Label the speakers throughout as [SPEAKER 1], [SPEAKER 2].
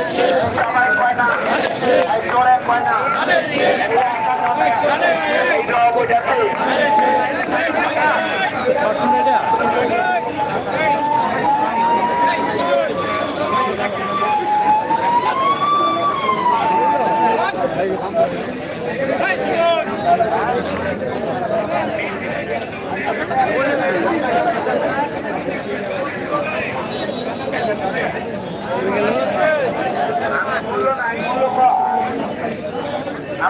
[SPEAKER 1] সবাই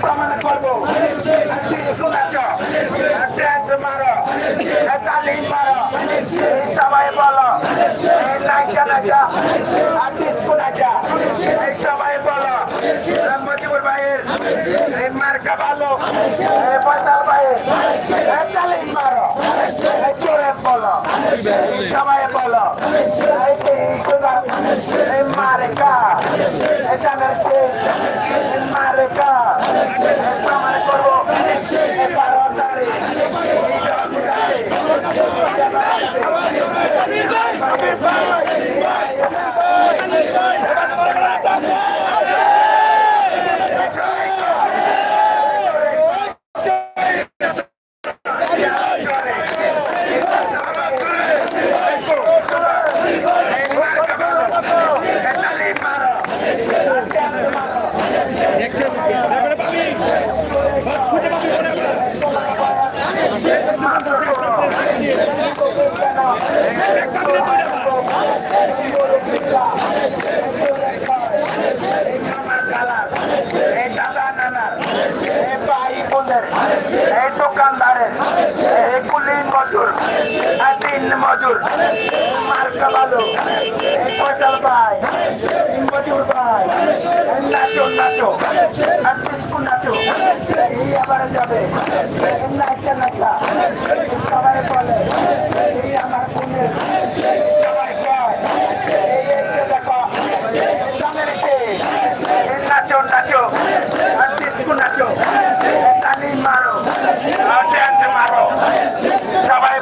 [SPEAKER 1] প্রমাণ করব মারো কালিম মারো সবাই বলো নাচা নাচা আর্টিস্ট নাচা সবাই বলো মজিবুর ভাইয়ের মার্কা ভালো পয়সার ভাইয়ের কালিম মারো চোরে বলো সবাই বলো মার্কা জানার মার্কা প্রমাণ করব বারো তারিখ দোকানদারের কুলিন মজুর তিন মজুর, মার্কা ভালো পয়সার ভাই, মজুর ভাই, নাচো নাচো নাচো আবার যাবে নাচা নাচা।